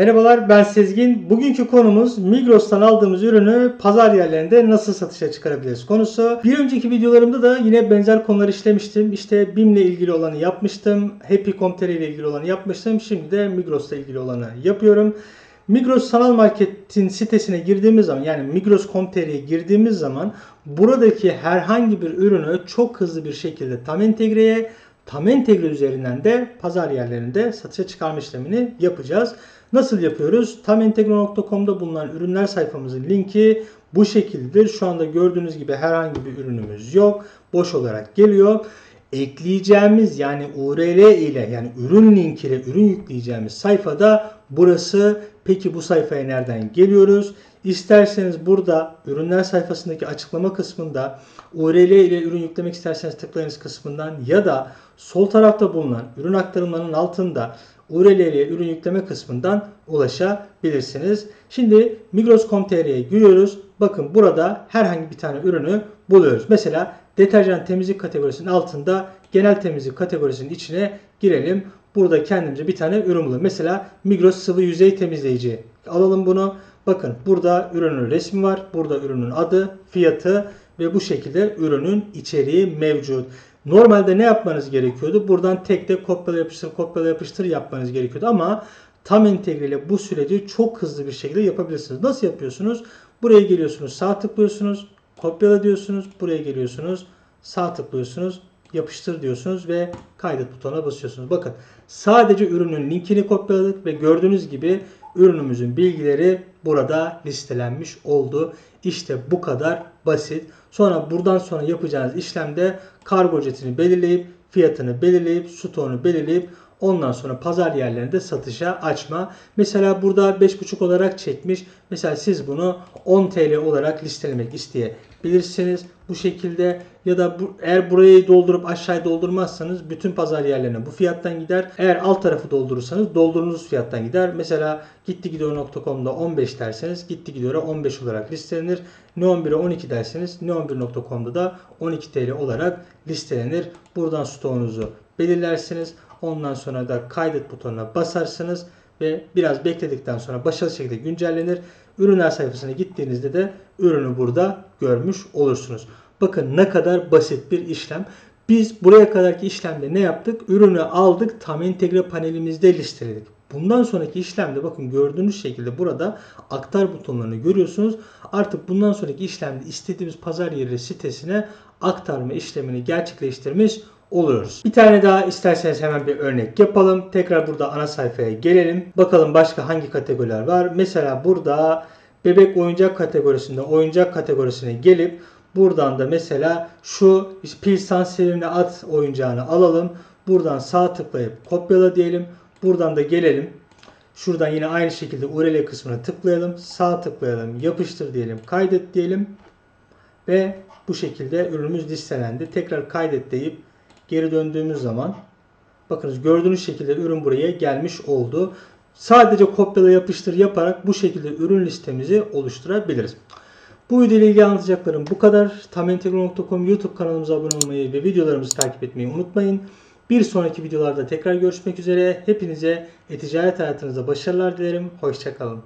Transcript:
Merhabalar ben Sezgin. Bugünkü konumuz Migros'tan aldığımız ürünü pazar yerlerinde nasıl satışa çıkarabiliriz konusu. Bir önceki videolarımda da yine benzer konular işlemiştim. İşte BİM ile ilgili olanı yapmıştım. Happy.com.tr ile ilgili olanı yapmıştım. Şimdi de Migros'la ilgili olanı yapıyorum. Migros Sanal Market'in sitesine girdiğimiz zaman yani Migros.com.tr'ye girdiğimiz zaman buradaki herhangi bir ürünü çok hızlı bir şekilde tam entegreye tam entegre üzerinden de pazar yerlerinde satışa çıkarma işlemini yapacağız. Nasıl yapıyoruz? Tamentegre.com'da bulunan ürünler sayfamızın linki bu şekildedir. Şu anda gördüğünüz gibi herhangi bir ürünümüz yok. Boş olarak geliyor. Ekleyeceğimiz yani URL ile yani ürün linkiyle ürün yükleyeceğimiz sayfada burası. Peki bu sayfaya nereden geliyoruz? İsterseniz burada ürünler sayfasındaki açıklama kısmında URL ile ürün yüklemek isterseniz tıklayınız kısmından ya da sol tarafta bulunan ürün aktarımlarının altında URL ile ürün yükleme kısmından ulaşabilirsiniz. Şimdi Migros.com.tr'ye giriyoruz. Bakın burada herhangi bir tane ürünü buluyoruz. Mesela deterjan temizlik kategorisinin altında genel temizlik kategorisinin içine girelim. Burada kendimize bir tane ürün bulalım. Mesela Migros sıvı yüzey temizleyici. Alalım bunu. Bakın burada ürünün resmi var. Burada ürünün adı, fiyatı ve bu şekilde ürünün içeriği mevcut. Normalde ne yapmanız gerekiyordu? Buradan tek tek kopyala yapıştır kopyala yapıştır yapmanız gerekiyordu ama tam entegre ile bu süreci çok hızlı bir şekilde yapabilirsiniz. Nasıl yapıyorsunuz? Buraya geliyorsunuz, sağ tıklıyorsunuz, kopyala diyorsunuz, buraya geliyorsunuz, sağ tıklıyorsunuz, yapıştır diyorsunuz ve kaydet butonuna basıyorsunuz. Bakın sadece ürünün linkini kopyaladık ve gördüğünüz gibi ürünümüzün bilgileri burada listelenmiş oldu. İşte bu kadar basit. Sonra buradan sonra yapacağınız işlemde kargo ücretini belirleyip fiyatını belirleyip stoğunu belirleyip ondan sonra pazar yerlerinde satışa açma. Mesela burada 5.5 olarak çekmiş. Mesela siz bunu 10 TL olarak listelemek isteyebilirsiniz. Bu şekilde ya da bu, eğer burayı doldurup aşağıya doldurmazsanız bütün pazar yerlerine bu fiyattan gider. Eğer alt tarafı doldurursanız doldurduğunuz fiyattan gider. Mesela gittigidiyor.com'da 15 derseniz gitti gidiyor'a 15 olarak listelenir. Ne 11'e 12 derseniz ne 11.com'da da 12 TL olarak listelenir. Buradan stoğunuzu belirlersiniz. Ondan sonra da kaydet butonuna basarsınız ve biraz bekledikten sonra başarılı şekilde güncellenir. Ürünler sayfasına gittiğinizde de ürünü burada görmüş olursunuz. Bakın ne kadar basit bir işlem. Biz buraya kadarki işlemde ne yaptık? Ürünü aldık, tam entegre panelimizde listeledik. Bundan sonraki işlemde bakın gördüğünüz şekilde burada aktar butonlarını görüyorsunuz. Artık bundan sonraki işlemde istediğimiz pazar yeri sitesine aktarma işlemini gerçekleştirmiş oluyoruz. Bir tane daha isterseniz hemen bir örnek yapalım. Tekrar burada ana sayfaya gelelim. Bakalım başka hangi kategoriler var. Mesela burada bebek oyuncak kategorisinde oyuncak kategorisine gelip buradan da mesela şu Pilsan sevimli at oyuncağını alalım. Buradan sağ tıklayıp kopyala diyelim. Buradan da gelelim. Şuradan yine aynı şekilde URL kısmına tıklayalım. Sağ tıklayalım. Yapıştır diyelim. Kaydet diyelim. Ve bu şekilde ürünümüz listelendi. Tekrar kaydet deyip geri döndüğümüz zaman bakınız gördüğünüz şekilde ürün buraya gelmiş oldu. Sadece kopyala yapıştır yaparak bu şekilde ürün listemizi oluşturabiliriz. Bu video ile ilgili anlatacaklarım bu kadar. Tamentegro.com YouTube kanalımıza abone olmayı ve videolarımızı takip etmeyi unutmayın. Bir sonraki videolarda tekrar görüşmek üzere. Hepinize e-ticaret hayatınızda başarılar dilerim. Hoşçakalın.